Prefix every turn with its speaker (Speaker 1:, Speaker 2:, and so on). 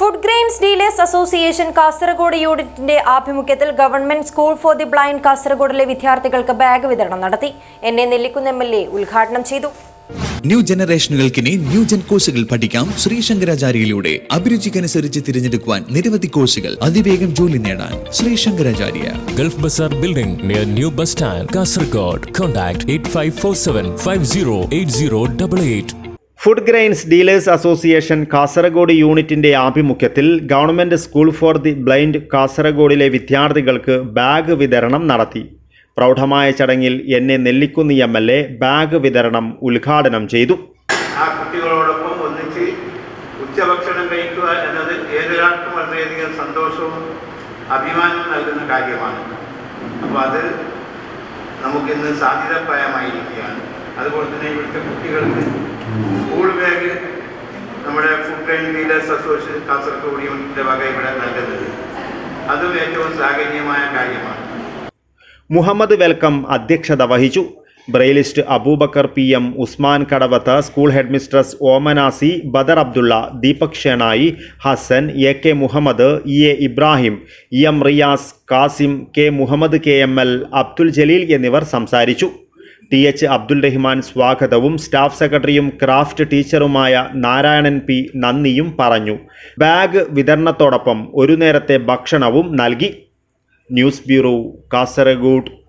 Speaker 1: Food grains dealers association Kasaragod യൂണിറ്റിന്റെ ആഭിമുഖ്യത്തിൽ government school for the blind കാസർഗോഡിലെ വിദ്യാർത്ഥികൾക്ക് bag വിതരണം നടത്തി. എന്നെ നെല്ലിക്കുന്ന് എം എൽ എ ഉദ്ഘാടനം ചെയ്തു.
Speaker 2: ന്യൂ ജനറേഷനുകൾക്കിനി ന്യൂ ജെൻ കോഴ്സുകൾ പഠിക്കാം ശ്രീ ശങ്കരാചാര്യയിലൂടെ. അഭിരുചിക്കനുസരിച്ച് തിരഞ്ഞെടുക്കുവാൻ നിരവധി കോഴ്സുകൾ അതിവേഗം ജോലി നേടാൻ Shri Shankaracharya.
Speaker 3: Gulf bazaar building near new bus stand Kasaragod. Contact eight five four seven five zero eight zero double eight
Speaker 4: food grains dealers association Kasaragod യൂണിറ്റിന്റെ ആഭിമുഖ്യത്തിൽ government school for the blind കാസർഗോഡിലെ വിദ്യാർത്ഥികൾക്ക് bag വിതരണം നടത്തി. പ്രൗഢമായ ചടങ്ങിൽ എന്നെ Nellikunnu M L A bag വിതരണം ഉദ്ഘാടനം ചെയ്തു.
Speaker 5: ആ കുട്ടികളോടൊപ്പം ഒന്നിച്ച് ഉച്ചഭക്ഷണം കഴിക്കുക എന്നത് ഏതൊരാൾക്കും വളരെയധികം സന്തോഷവും അഭിമാനവും നൽകുന്ന കാര്യമാണ്. അപ്പോൾ അത് നമുക്കിന്ന് സാധ്യതപ്രായമായിരിക്കുകയാണ്. അതുപോലെ തന്നെ ഇവിടുത്തെ കുട്ടികൾക്ക് സ്കൂൾ ബാഗ് നമ്മുടെ food and dealers association Kasaragod യൂണിറ്റിന്റെ വക ഇവിടെ നൽകുന്നത് അതും ഏറ്റവും ശ്ലാഘനീയമായ കാര്യമാണ്.
Speaker 4: മുഹമ്മദ് വെൽക്കം അധ്യക്ഷത വഹിച്ചു. Braillist Abubakar P M Usman Kadavath school headmistress ഓമനാസി Badar Abdulla Deepak Shenoy Hasan A K Muhammad E A Ibrahim E M Riyas Kasim K Muhammad K M L Abdul Jaleel എന്നിവർ സംസാരിച്ചു. T H Abdul Rahman സ്വാഗതവും staff സെക്രട്ടറിയും craft ടീച്ചറുമായ Narayanan P നന്ദിയും പറഞ്ഞു. Bag വിതരണത്തോടൊപ്പം ഒരു നേരത്തെ ഭക്ഷണവും നൽകി. News bureau Kasaragod.